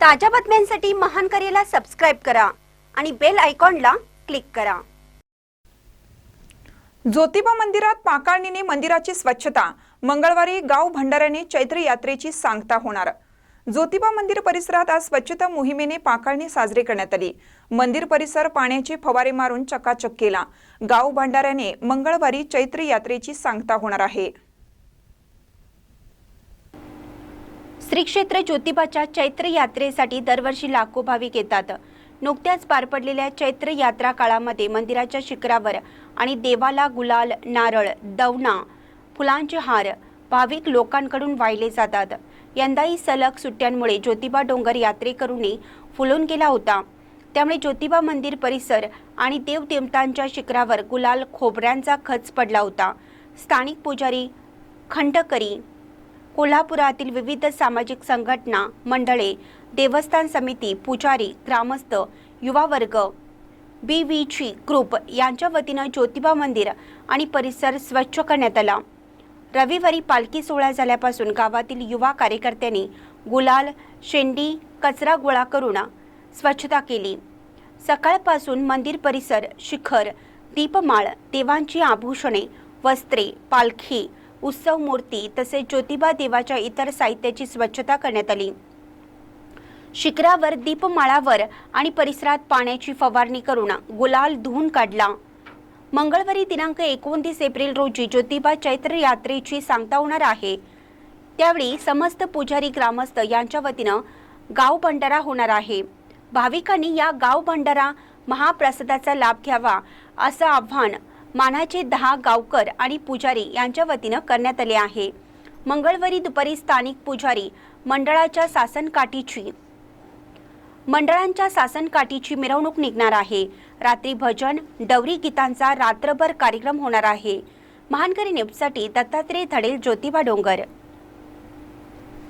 ताज्या बातम्यांसाठी महान करेला सबस्क्राईब करा आणि बेल आयकॉनला क्लिक करा. ज्योतिबा मंदिरात पाकाळणीने मंदिराची स्वच्छता मंगळवारी गाव भंडाऱ्याने चैत्र यात्रेची सांगता होणार. ज्योतिबा मंदिर परिसरात आज स्वच्छता मोहिमेने पाकाळणी साजरी करण्यात आली. मंदिर परिसर पाण्याचे फवारे मारून चकाचक केला. गाव भंडाऱ्याने मंगळवारी चैत्र यात्रेची सांगता होणार आहे. श्री क्षेत्र ज्योतिबाच्या चैत्र यात्रेसाठी दरवर्षी लाखो भाविक येतात. नुकत्याच पार पडलेल्या चैत्र यात्रा काळामध्ये मंदिराच्या शिखरावर आणि देवाला गुलाल नारळ दवणा फुलांचे हार भाविक लोकांकडून वाहिले जातात. यंदाही सलग सुट्ट्यांमुळे ज्योतिबा डोंगर यात्रेकरूंनी फुलून गेला होता. त्यामुळे ज्योतिबा मंदिर परिसर आणि देवदेवतांच्या शिखरावर गुलाल खोबऱ्यांचा खच पडला होता. स्थानिक पुजारी खंडकरी कोल्हापुरातील विविध सामाजिक संघटना मंडळे देवस्थान समिती पुजारी ग्रामस्थ युवा वर्ग बी व्ही ग्रुप यांच्या वतीनं ज्योतिबा मंदिर आणि परिसर स्वच्छ करण्यात आला. रविवारी पालखी सोहळा झाल्यापासून गावातील युवा कार्यकर्त्यांनी गुलाल शेंडी कचरा गोळा करून स्वच्छता केली. सकाळपासून मंदिर परिसर शिखर दीपमाळ देवांची आभूषणे वस्त्रे पालखी उत्सव मूर्ती तसेच ज्योतिबा देवाच्या इतर साहित्याची स्वच्छता करण्यात आली. शिखरावर दीपमाळावर आणि परिसरात पाण्याची फवारणी करून गुलाल धुवून काढला. मंगळवारी दिनांक एकोणतीस एप्रिल रोजी ज्योतिबा चैत्र यात्रेची सांगता होणार आहे. त्यावेळी समस्त पुजारी ग्रामस्थ यांच्या वतीनं गाव भंडारा होणार आहे. भाविकांनी या गाव भंडारा महाप्रसादाचा लाभ घ्यावा असं आव्हान मानाचे दहा गावकर आणि पुजारी यांच्या वतीनं करण्यात आले आहे. मंगळवारी दुपारी स्थानिक पुजारी मंडळाच्या सासनकाठीची मंडळांच्या सासनकाठीची मिरवणूक निघणार आहे. रात्री भजन डवरी गीतांचा रात्रभर कार्यक्रम होणार आहे. महानकरी न्यूजसाठी दत्तात्रय धडेल ज्योतिबा डोंगर.